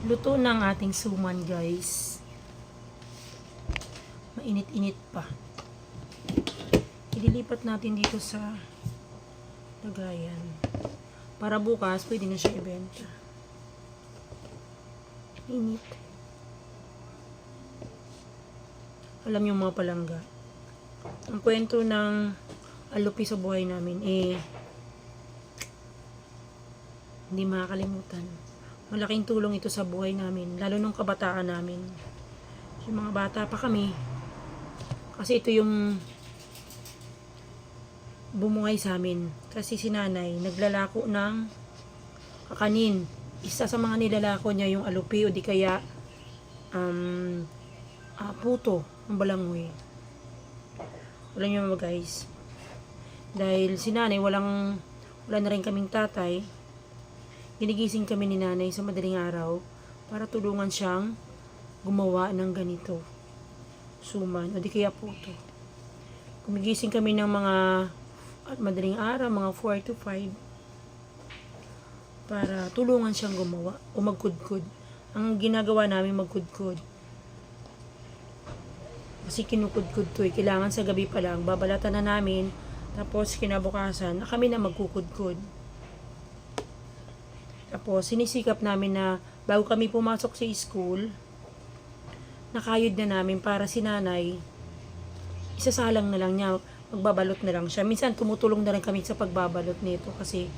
Luto ng ating suman, guys. Mainit-init pa. Ililipat natin dito sa lagayan. Para bukas, pwede na siya ibenta. Init. Alam yung mga palangga. Ang kwento ng alupi sa buhay namin, eh, hindi makakalimutan. Malaking tulong ito sa buhay namin, lalo nung kabataan namin. Yung mga bata pa kami, kasi ito yung bumuhay sa amin. Kasi si nanay, naglalako ng kakanin. Isa sa mga nilalako niya yung alupi o di kaya um, ah, puto ng balangoy. Wala niyo mga guys. Dahil si nanay, walang, wala na rin kaming tatay, ginigising kami ni nanay sa madaling araw para tulungan siyang gumawa ng ganito. Suman, o di kaya puto. Gumigising kami ng mga at madaling araw, mga 4 to 5 para tulungan siyang gumawa o magkudkod. Ang ginagawa namin magkudkod. Kasi kinukudkod to eh. Kailangan sa gabi pa lang, babalatan na namin. Tapos kinabukasan, na kami na magkukudkod. Tapos sinisikap namin na bago kami pumasok sa school, nakayod na namin para si nanay, isasalang na lang niya, magbabalot na lang siya. Minsan tumutulong na rin kami sa pagbabalot nito kasi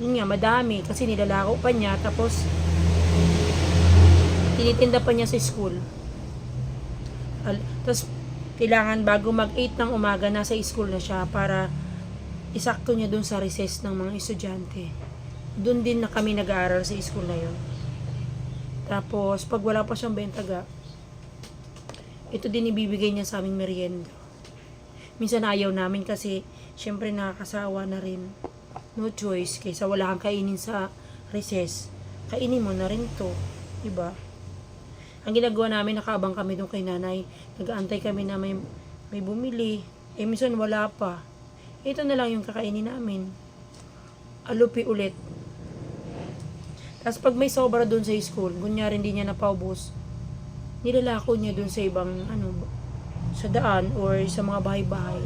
yun nga, madami kasi nilalako pa niya tapos tinitinda pa niya sa school. Al- Tapos kailangan bago mag 8 ng umaga nasa school na siya para isakto niya dun sa recess ng mga estudyante. Doon din na kami nag-aaral sa school na yun. Tapos, pag wala pa siyang bentaga, ito din ibibigay niya sa aming merienda. Minsan ayaw namin kasi, syempre nakakasawa na rin. No choice, kaysa wala kang kainin sa recess. Kainin mo na rin to. Diba? Ang ginagawa namin, nakaabang kami doon kay nanay. Nag-aantay kami na may, may bumili. Eh, minsan wala pa. Ito na lang yung kakainin namin. Alupi ulit. Tapos pag may sobra doon sa school, kunyari hindi niya napaubos, nilalako niya doon sa ibang, ano, sa daan or sa mga bahay-bahay.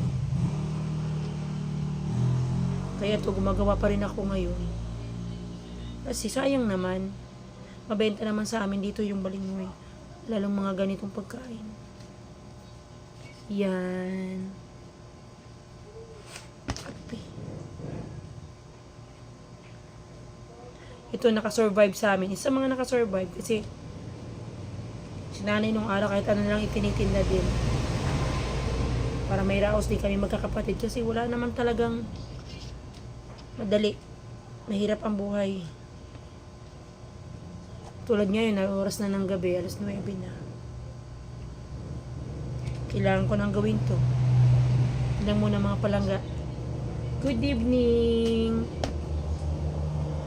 Kaya to gumagawa pa rin ako ngayon. Kasi sayang naman. Mabenta naman sa amin dito yung balinghoy. Lalong mga ganitong pagkain. Yan. Ito nakasurvive sa amin. Isa sa mga nakasurvive kasi si nanay nung araw kahit ano lang itinitinda din. Para may raos din kami magkakapatid kasi wala naman talagang madali. Mahirap ang buhay. Tulad ngayon, na oras na ng gabi, alas 9 na. Kailangan ko nang gawin to. Ilang muna mga palangga. Good evening!